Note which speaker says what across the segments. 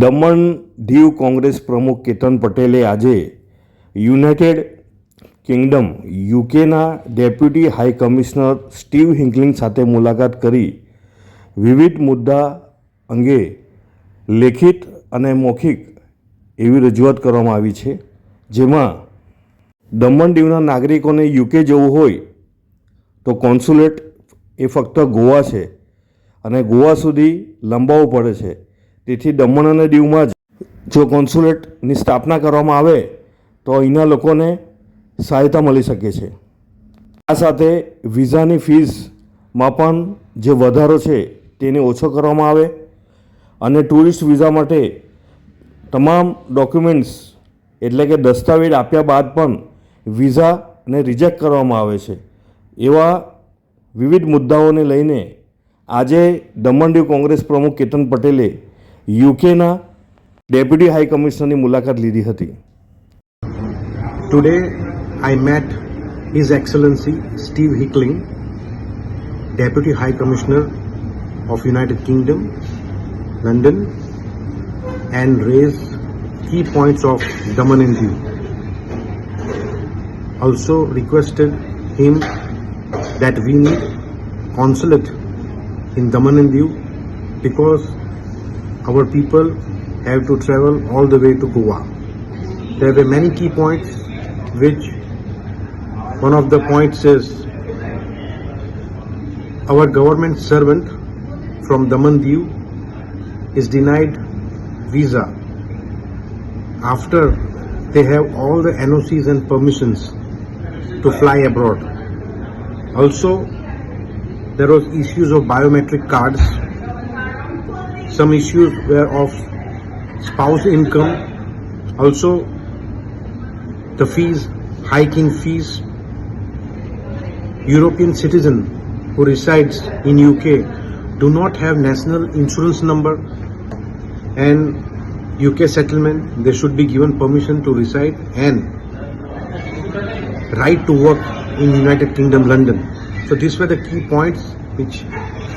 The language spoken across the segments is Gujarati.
Speaker 1: દમણ દીવ કોંગ્રેસ પ્રમુખ કેતન પટેલે આજે યુનાઇટેડ કિંગડમ યુકેના deputy high commissioner Steve Hinkling સાથે મુલાકાત કરી વિવિધ મુદ્દા અંગે લેખિત અને મૌખિક એવી રજૂઆત કરવામાં આવી છે. જેમાં દમણ દીવના નાગરિકોને યુકે જવું હોય તો કોન્સ્યુલેટ એ ફક્ત ગોવા છે અને ગોવા સુધી લંબાવવું પડે છે. તેથી દમણ અને દીવમાં જ જો કોન્સ્યુલેટની સ્થાપના કરવામાં આવે, તો અહીંના લોકોને સહાયતા મળી શકે છે. આ સાથે વિઝાની ફીઝમાં પણ જે વધારો છે, તેને ઓછો કરવામાં આવે અને ટુરિસ્ટ વિઝા માટે તમામ ડોક્યુમેન્ટ્સ, એટલે કે દસ્તાવેજ આપ્યા બાદ પણ વિઝાને રિજેક્ટ કરવામાં આવે છે. એવા વિવિધ મુદ્દાઓને લઈને આજે દમણ દીવ કોંગ્રેસ પ્રમુખ કેતન પટેલે યુકેના ડેપ્યુટી હાઈ કમિશનરની મુલાકાત લીધી હતી
Speaker 2: today I met His Excellency Steve Hickling, Deputy High Commissioner of United Kingdom, London, and raised key points of Daman and Diu. Also requested him that we need consulate in Daman and Diu because our people have to travel all the way to Goa. There were many key points, which one of the points is our government servant from Daman Diu is denied visa after they have all the NOCs and permissions to fly abroad. Also, there was issues of biometric cards some issues were of spouse income, also the fees, hiking fees. European citizen who resides in UK do not have national insurance number and UK settlement. They should be given permission to reside and right to work in United Kingdom London. So these were the key points which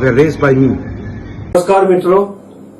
Speaker 2: were raised by me.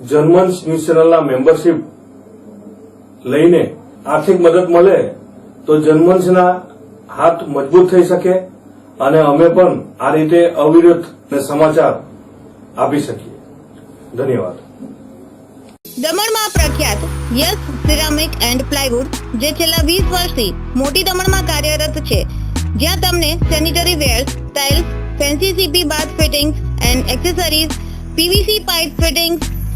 Speaker 1: German news ચેનલના મેમ્બરશીપ લઈને આર્થિક મદદ મળે તો જર્મન્સના હાથ મજબૂત થઈ શકે અને અમે પણ આ રીતે અવિરત સમાચાર આપી શકીએ. ધન્યવાદ.
Speaker 3: દમણમાં પ્રખ્યાત યસ સિરામિક એન્ડ પ્લાયવુડ, જે છેલ્લા વીસ વર્ષથી મોટી દમણમાં કાર્યરત છે, જ્યાં તમને sanitary ware tiles fancy CP bath fittings and accessories PVC pipe fittings